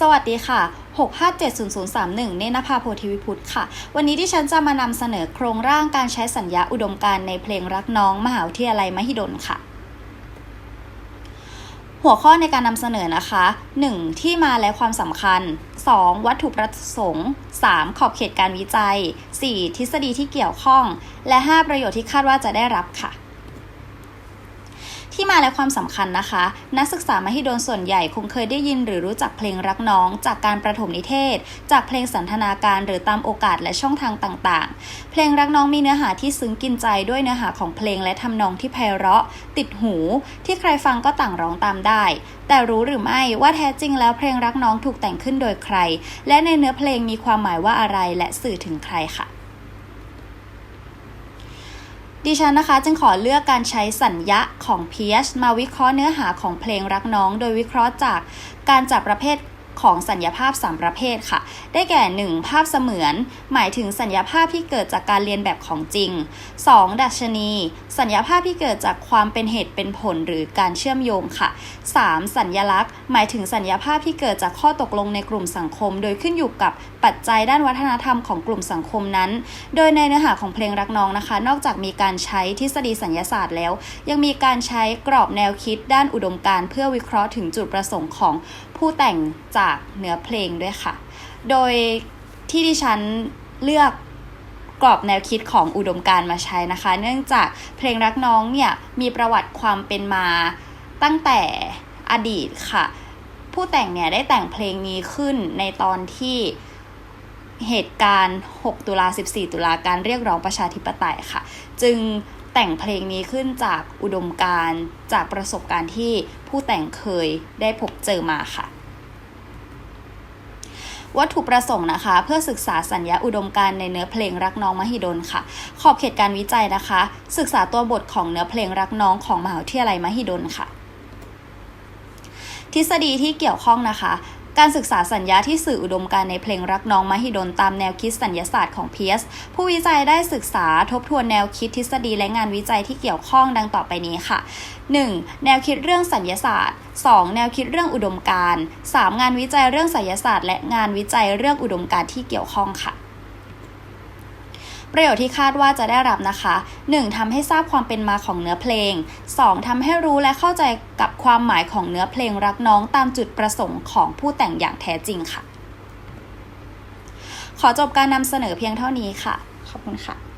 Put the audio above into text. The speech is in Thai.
สวัสดีค่ะ 6570031 เนนภาโพธิวิพุทธค่ะ วันนี้ที่ฉันจะมานำเสนอโครงร่างการใช้สัญญาอุดมการในเพลงรักน้องมหาวิทยาลัยมหิดลค่ะ หัวข้อในการนำเสนอนะคะ 1. ที่มาและความสำคัญ 2. วัตถุประสงค์ 3. ขอบเขตการวิจัย 4. ทฤษฎีที่เกี่ยวข้อง และ 5 ประโยชน์ที่คาดว่าจะได้รับค่ะ ที่มาและความสำคัญนะคะ นักศึกษามหิดลส่วนใหญ่คงเคยได้ยินหรือรู้จักเพลงรักน้อง จากการประถมนิเทศ จากเพลงสันทนาการหรือตามโอกาสและช่องทางต่างๆ เพลงรักน้องมีเนื้อหาที่ซึ้งกินใจด้วยเนื้อหาของเพลงและทำนองที่ไพเราะ ติดหู ที่ใครฟังก็ต่างร้องตามได้ แต่รู้หรือไม่ว่าแท้จริงแล้วเพลงรักน้องถูกแต่งขึ้นโดยใคร และในเนื้อเพลงมีความหมายว่าอะไรและสื่อถึงใครค่ะ ดิฉันนะคะจึงขอเลือกการใช้สัญญะของเพียมาวิเคราะห์เนื้อหาของเพลงรักน้อง โดยวิเคราะห์จากการจับประเภท ของสัญญาภาพ 3 ประเภทค่ะ ได้แก่ 1. ภาพเสมือน หมายถึงสัญญาภาพที่เกิดจากการเรียนแบบของจริง 2. ดัชนี สัญญาภาพที่เกิดจากความเป็นเหตุเป็นผลหรือการเชื่อมโยงค่ะ 3. สัญญลักษณ์ หมายถึงสัญญาภาพที่เกิดจากข้อตกลงในกลุ่มสังคม โดยขึ้นอยู่กับปัจจัยด้านวัฒนธรรมของกลุ่มสังคมนั้น โดยในเนื้อหาของเพลงรักน้องนะคะ นอกจากมีการใช้ทฤษฎีสัญญาศาสตร์แล้ว ยังมีการใช้กรอบแนวคิดด้านอุดมการณ์เพื่อวิเคราะห์ถึงจุดประสงค์ของผู้แต่งจากเนื้อเพลงด้วยค่ะ โดยที่ดิฉันเลือกกรอบแนวคิดของอุดมการมาใช้นะคะ เนื่องจากเพลงรักน้องเนี่ยมีประวัติความเป็นมาตั้งแต่อดีตค่ะ ผู้แต่งเนี่ยได้แต่งเพลงนี้ขึ้นในตอนที่เหตุการณ์ 6 ตุลา 14 ตุลาการเรียกร้องประชาธิปไตยค่ะ จึงแต่งเพลงนี้ขึ้นจากอุดมการจากประสบการณ์ที่ผู้แต่งเคยได้พบเจอมาค่ะ วัตถุประสงค์นะคะ เพื่อศึกษาสัญญาอุดมการในเนื้อเพลงรักน้องมหิดลค่ะ ขอบเขตการวิจัยนะคะ ศึกษาตัวบทของเนื้อเพลงรักน้องของมหาวิทยาลัยมหิดลค่ะ ทฤษฎีที่เกี่ยวข้องนะคะ การศึกษาสัญญาที่สื่ออุดมการในเพลงรักน้องมหิดลตามแนวคิดสัญญาศาสตร์ของเพียสผู้วิจัยได้ศึกษาทบทวนแนวคิดทฤษฎีและงานวิจัยที่เกี่ยวข้องดังต่อไปนี้ค่ะ 1. แนวคิดเรื่องสัญญาศาสตร์ 2. แนวคิดเรื่องอุดมการ 3. งานวิจัยเรื่องสัญญาศาสตร์ และงานวิจัยเรื่องอุดมการที่เกี่ยวข้องค่ะ ประโยชน์ที่คาดว่าจะได้รับนะคะ 1. ทำให้ทราบความเป็นมาของเนื้อเพลง 2. ทำให้รู้และเข้าใจกับความหมายของเนื้อเพลงรักน้องตามจุดประสงค์ของผู้แต่งอย่างแท้จริงค่ะ ขอจบการนำเสนอเพียงเท่านี้ค่ะ ขอบคุณค่ะ